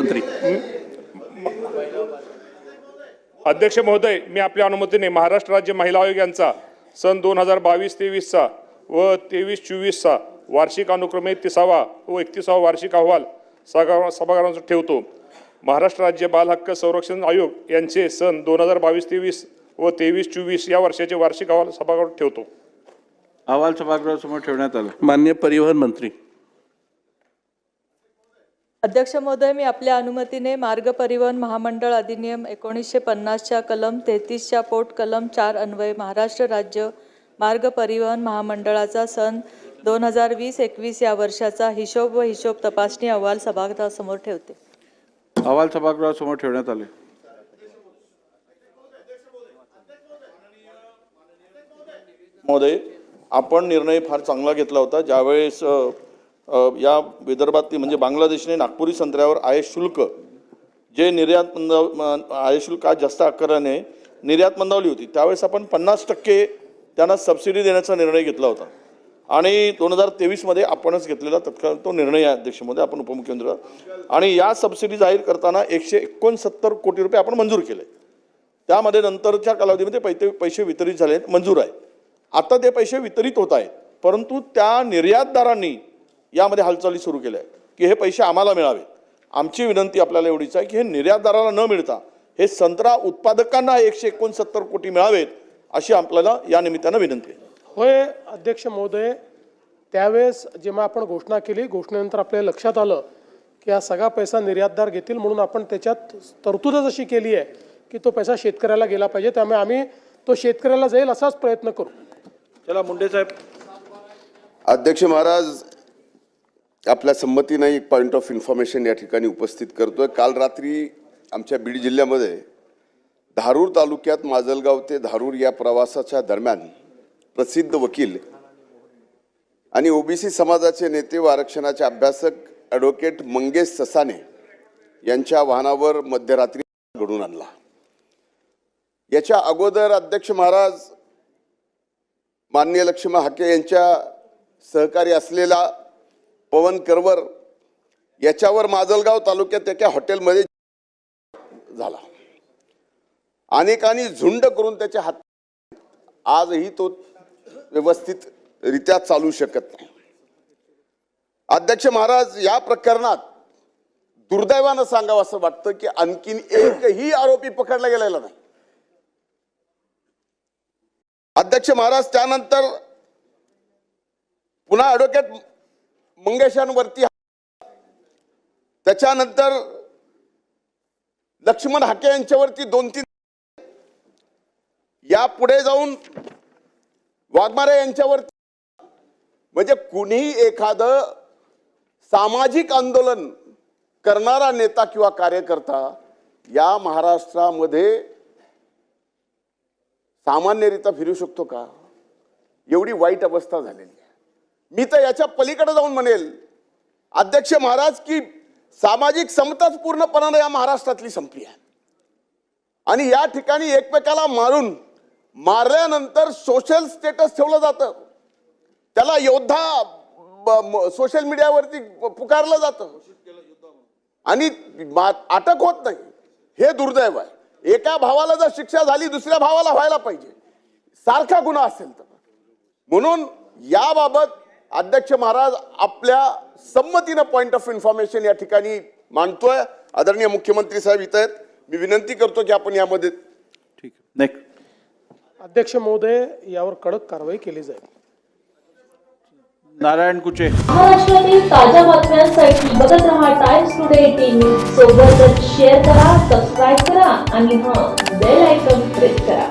मंत्री. अध्यक्ष महोदय मी आपल्या अनुमतीने महाराष्ट्र राज्य महिला आयोग यांचा सन दोन हजार बावीस तेवीसचा व तेवीस चोवीसचा वार्षिक अनुक्रमे तिसावा व एकतीसावा वार्षिक अहवाल सभा सभागृहांवर ठेवतो. महाराष्ट्र राज्य बाल हक्क संरक्षण आयोग यांचे सन दोन हजार बावीस तेवीस व तेवीस चोवीस या वर्षाचे वार्षिक अहवाल सभागृहात ठेवतो. अहवाल सभागृहासमोर ठेवण्यात आला. मान्य परिवहन मंत्री. अध्यक्ष महोदय मी आपल्या अनुमतीने मार्ग परिवहन महामंडळ अधिनियम एकोणीसशे पन्नासच्या कलम तेहतीसच्या पोट कलम चार अन्वये महाराष्ट्र राज्य मार्ग परिवहन महामंडळाचा सन दोन हजार वीस एकवीस या वर्षाचा हिशोब व हिशोब तपासणी अहवाल सभागृहासमोर ठेवते. अहवाल सभागृहासमोर ठेवण्यात आले. महोदय आपण निर्णय फार चांगला घेतला होता. ज्यावेळेस या विदर्भातली म्हणजे बांगलादेशने नागपुरी संत्र्यावर आयात शुल्क जे निर्यात मंदाव म- आयात शुल्क आज जास्त आकाराने निर्यात मंदावली होती. त्यावेळेस आपण पन्नास टक्के त्यांना सबसिडी देण्याचा निर्णय घेतला होता. आणि दोन हजार तेवीसमध्ये आपणच घेतलेला तत्काळ तो निर्णय या अध्यक्षमध्ये आपण उपमुख्यमंत्री आणि या सबसिडी जाहीर करताना एकशे एकोणसत्तर कोटी रुपये आपण मंजूर केले. त्यामध्ये नंतरच्या कालावधीमध्ये पैसे पैसे वितरित झाले आहेत मंजूर आहे आता ते पैसे वितरित होत आहेत. परंतु त्या निर्यातदारांनी यामध्ये हालचाली सुरू केल्या आहेत की हे पैसे आम्हाला मिळावे आमची विनंती आपल्याला एवढीच आहे की हे निर्यातदाराला न मिळता हे संत्रा उत्पादकांना एकशे एकोणसत्तर कोटी मिळावेत अशी आपल्याला या निमित्तानं विनंती आहे. होय अध्यक्ष महोदय त्यावेळेस जेव्हा आपण घोषणा केली घोषणेनंतर आपल्या लक्षात आलं की हा सगळा पैसा निर्यातदार घेतील म्हणून आपण त्याच्यात तरतूदच अशी केली आहे की तो पैसा शेतकऱ्याला गेला पाहिजे. त्यामुळे आम्ही तो शेतकऱ्याला जाईल असाच प्रयत्न करू. चला मुंडे साहेब. अध्यक्ष महाराज आपल्या संमतीनं एक पॉईंट ऑफ इन्फॉर्मेशन या ठिकाणी उपस्थित करतोय. काल रात्री आमच्या बीड जिल्ह्यामध्ये धारूर तालुक्यात माजलगाव ते धारूर या प्रवासाच्या दरम्यान प्रसिद्ध वकील आणि ओबीसी समाजाचे नेते व आरक्षणाचे अभ्यासक ॲडव्होकेट मंगेश ससाने यांच्या वाहनावर मध्यरात्री घडून आणला. याच्या अगोदर अध्यक्ष महाराज माननीय लक्ष्मण हाके यांच्या सहकारी असलेला पवन करवर याच्यावर माजलगाव तालुक्यात एका हॉटेलमध्ये झाला. अनेकांनी झुंड करून त्याच्या हात आजही तो व्यवस्थित रित्या चालू शकत नाही. अध्यक्ष महाराज या प्रकरणात दुर्दैवानं सांगावं असं वाटतं की आणखीन एकही आरोपी पकडला गेलेला नाही. अध्यक्ष महाराज त्यानंतर पुन्हा ॲडव्होकेट मंगेशांवरती त्याच्यानंतर लक्ष्मण हाके यांच्यावरती दोन तीन या पुढे जाऊन वाघमारे यांच्यावरती म्हणजे कुणीही एखादं सामाजिक आंदोलन करणारा नेता किंवा कार्यकर्ता या महाराष्ट्रामध्ये सामान्यरित्या फिरू शकतो का? एवढी वाईट अवस्था झालेली आहे. मी तर याच्या पलीकडे जाऊन म्हणेल अध्यक्ष महाराज की सामाजिक समताच पूर्णपणाने या महाराष्ट्रातली संपली आहे. आणि या ठिकाणी एकमेकाला मारून मारल्यानंतर सोशल स्टेटस ठेवलं जातं. त्याला योद्धा सोशल मीडियावरती पुकारलं जातं. आणि मा- अटक होत नाही. हे दुर्दैव आहे. एका भावाला जर शिक्षा झाली दुसऱ्या भावाला व्हायला पाहिजे. सारखा गुन्हा असेल तर. म्हणून याबाबत अध्यक्ष महाराज आपल्या संमतीनं पॉइंट ऑफ इन्फॉर्मेशन या ठिकाणी मांडतोय. आदरणीय मुख्यमंत्री साहेब इथं आहेत. मी विनंती करतो की आपण यामध्ये ठीक आहे. नेक्स्ट अध्यक्ष महोदय यावर कडक कारवाई केली जाईल. नारायण कुचे. महाराष्ट्रातील ताज्या बातम्यांसाठी बघत रहा टाइम्स टुडे टीव्ही सोबतच शेअर करा सबस्क्राईब करा आणि हां बेल आयकॉन प्रेस करा.